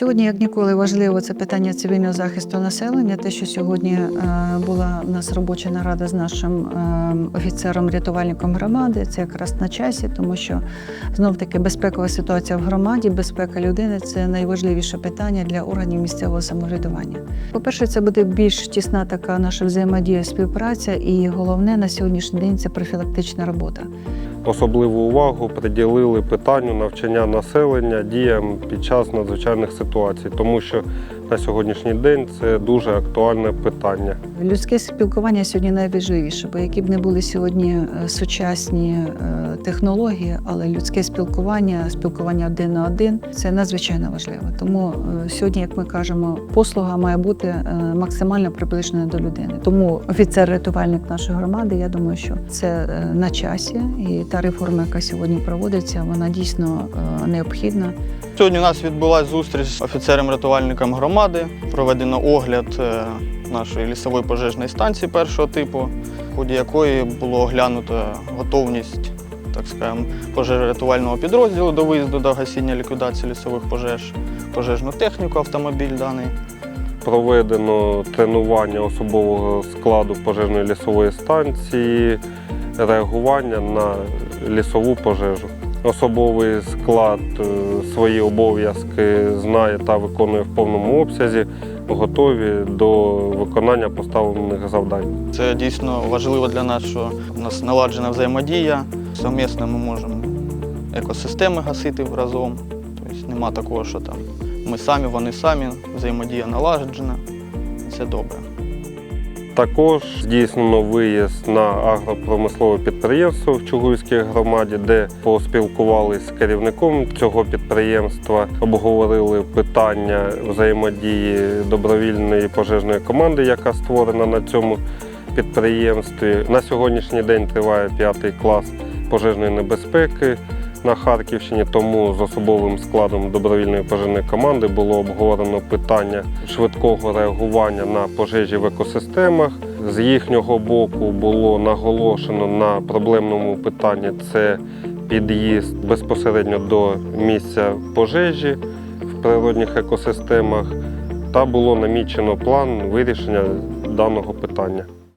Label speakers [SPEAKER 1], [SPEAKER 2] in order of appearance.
[SPEAKER 1] Сьогодні, як ніколи, важливо це питання цивільного захисту населення. Те, що сьогодні е, була у нас робоча нарада з нашим е, офіцером-рятувальником громади, це якраз на часі, тому що знов таки безпекова ситуація в громаді, безпека людини це найважливіше питання для органів місцевого самоврядування. По-перше, це буде більш тісна така наша взаємодія, співпраця, і головне на сьогоднішній день це профілактична робота.
[SPEAKER 2] Особливу увагу приділили питанню навчання населення діям під час надзвичайних ситуацій, тому що на сьогоднішній день це дуже актуальне питання.
[SPEAKER 1] Людське спілкування сьогодні найважливіше, бо які б не були сьогодні е, сучасні е, технології, але людське спілкування, спілкування один на один це надзвичайно важливо. Тому е, сьогодні, як ми кажемо, послуга має бути максимально приближена до людини. Тому офіцер-рятувальник нашої громади, я думаю, що це на часі, і та реформа, яка сьогодні проводиться, вона дійсно необхідна.
[SPEAKER 3] Сьогодні у нас відбулася зустріч з офіцером-рятувальником громади. Проведено огляд е, нашої лісової пожежної станції першого типу, в ході якої було оглянуто готовність так скажемо, пожежно-рятувального підрозділу до виїзду до гасіння ліквідації лісових пожеж, пожежну техніку, автомобіль даний.
[SPEAKER 2] Проведено тренування особового складу пожежної лісової станції, реагування на лісову пожежу. Особовий склад е, свої обов'язки знає та виконує в повному обсязі, готові до виконання поставлених завдань.
[SPEAKER 3] Це дійсно важливо для нас, що у нас наладжена взаємодія. Совмісно ми можемо екосистеми гасити разом. Тобто нема такого, що там ми самі, вони самі, взаємодія налагоджена. Це добре.
[SPEAKER 2] Також здійснено виїзд на агропромислове підприємство в Чугуївській громаді, де поспілкувалися з керівником цього підприємства, обговорили питання взаємодії добровільної пожежної команди, яка створена на цьому підприємстві. На сьогоднішній день триває п'ятий клас пожежної небезпеки. На Харківщині тому з особовим складом добровільної пожежної команди було обговорено питання швидкого реагування на пожежі в екосистемах. З їхнього боку було наголошено на проблемному питанні це під'їзд безпосередньо до місця пожежі в природних екосистемах. Та було намічено план вирішення даного питання.